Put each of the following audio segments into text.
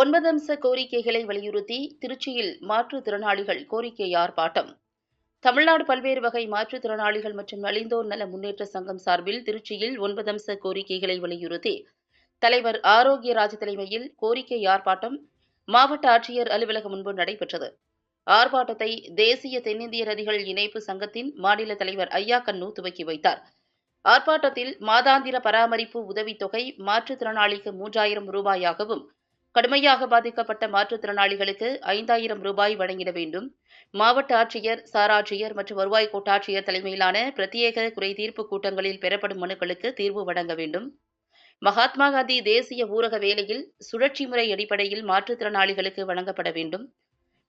ஒன்பது அம்ச கோரிக்கைகளை வலியுறுத்தி திருச்சியில் மாற்றுத்திறனாளிகள் கோரிக்கை ஆர்ப்பாட்டம். தமிழ்நாடு பல்வேறு வகை மாற்றுத்திறனாளிகள் மற்றும் நலிந்தோர் நல முன்னேற்ற சங்கம் சார்பில் திருச்சியில் ஒன்பது அம்ச கோரிக்கைகளை வலியுறுத்தி தலைவர் ஆரோக்கியராஜ் தலைமையில் கோரிக்கை ஆர்ப்பாட்டம் மாவட்ட ஆட்சியர் அலுவலகம் முன்பு நடைபெற்றது. ஆர்ப்பாட்டத்தை தேசிய தென்னிந்திய நதிகள் இணைப்பு சங்கத்தின் மாநில தலைவர் ஐயா கண்ணு துவக்கி வைத்தார். ஆர்ப்பாட்டத்தில் மாதாந்திர பராமரிப்பு உதவித்தொகை மாற்றுத்திறனாளிக்கு மூன்றாயிரம் ரூபாயாகவும் கடுமையாக பாதிக்கப்பட்ட மாற்றுத்திறனாளிகளுக்கு ஐந்தாயிரம் ரூபாய் வழங்கிட வேண்டும். மாவட்ட ஆட்சியர் சாராட்சியர் மற்றும் வருவாய் கோட்டாட்சியர் தலைமையிலான பிரத்யேக குறைதீர்ப்பு கூட்டங்களில் பெறப்படும் மனுக்களுக்கு தீர்வு வழங்க வேண்டும். மகாத்மா காந்தி தேசிய ஊரக வேலையில் சுழற்சி முறை அடிப்படையில் மாற்றுத்திறனாளிகளுக்கு வழங்கப்பட வேண்டும்.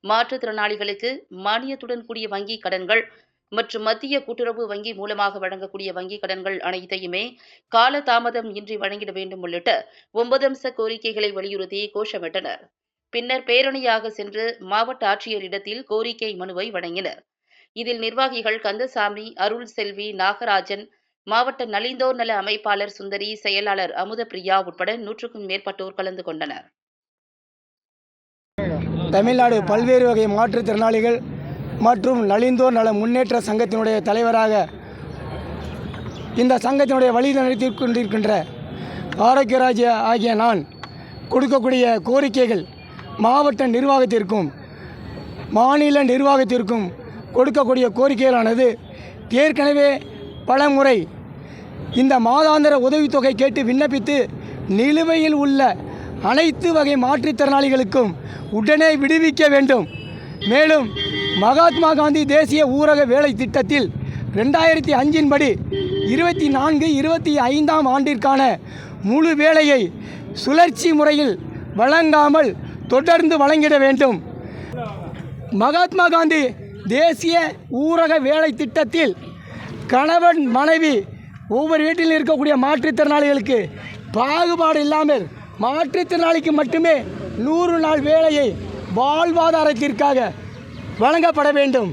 மாற்றுத்திறனாளிகளுக்கு மானியத்துடன் கூடிய வங்கி கடன்கள் மற்றும் மத்திய கூட்டுறவு வங்கி மூலமாக வழங்கக்கூடிய வங்கிக் கடன்கள் அனைத்தையுமே கால தாமதம் இன்றி வழங்கிட வேண்டும் உள்ளிட்ட ஒன்பது அம்ச கோரிக்கைகளை வலியுறுத்தி கோஷமிட்டனர். பின்னர் பேரணியாக சென்று மாவட்ட ஆட்சியரிடத்தில் கோரிக்கை மனுவை வழங்கினர். இதில் நிர்வாகிகள் கந்தசாமி அருள் செல்வி நாகராஜன் மாவட்ட நலிந்தோர் நல அமைப்பாளர் சுந்தரி செயலாளர் அமுதப்பிரியா உட்பட நூற்றுக்கும் மேற்பட்டோர் கலந்து கொண்டனர். தமிழ்நாடு பல்வேறு வகை மாற்றுத்திறனாளிகள் மற்றும் நலிந்தோர் நல முன்னேற்ற சங்கத்தினுடைய தலைவராக இந்த சங்கத்தினுடைய வழி நடத்தி கொண்டிருக்கின்ற ஆரோக்கியராஜ் ஆகிய நான் கொடுக்கக்கூடிய கோரிக்கைகள் மாவட்ட நிர்வாகத்திற்கும் மாநில நிர்வாகத்திற்கும் கொடுக்கக்கூடிய கோரிக்கைகளானது ஏற்கனவே பல முறை இந்த மாதாந்திர உதவித்தொகை கேட்டு விண்ணப்பித்து நிலுவையில் உள்ள அனைத்து வகை மாற்றுத்திறனாளிகளுக்கும் உடனே விடுவிக்க வேண்டும். மேலும் மகாத்மா காந்தி தேசிய ஊரக வேலை திட்டத்தில் ரெண்டாயிரத்தி அஞ்சின் படி இருபத்தி நான்கு இருபத்தி ஐந்தாம் ஆண்டிற்கான முழு வேலையை சுழற்சி முறையில் வழங்காமல் தொடர்ந்து வழங்கிட வேண்டும். மகாத்மா காந்தி தேசிய ஊரக வேலை திட்டத்தில் கணவன் மனைவி ஒவ்வொரு வீட்டிலும் இருக்கக்கூடிய மாற்றுத்திறனாளிகளுக்கு பாகுபாடு இல்லாமல் மாற்றுத்திறனாளிக்கு மட்டுமே நூறு நாள் வேலையை வாழ்வாதாரத்திற்காக வழங்கப்பட வேண்டும்.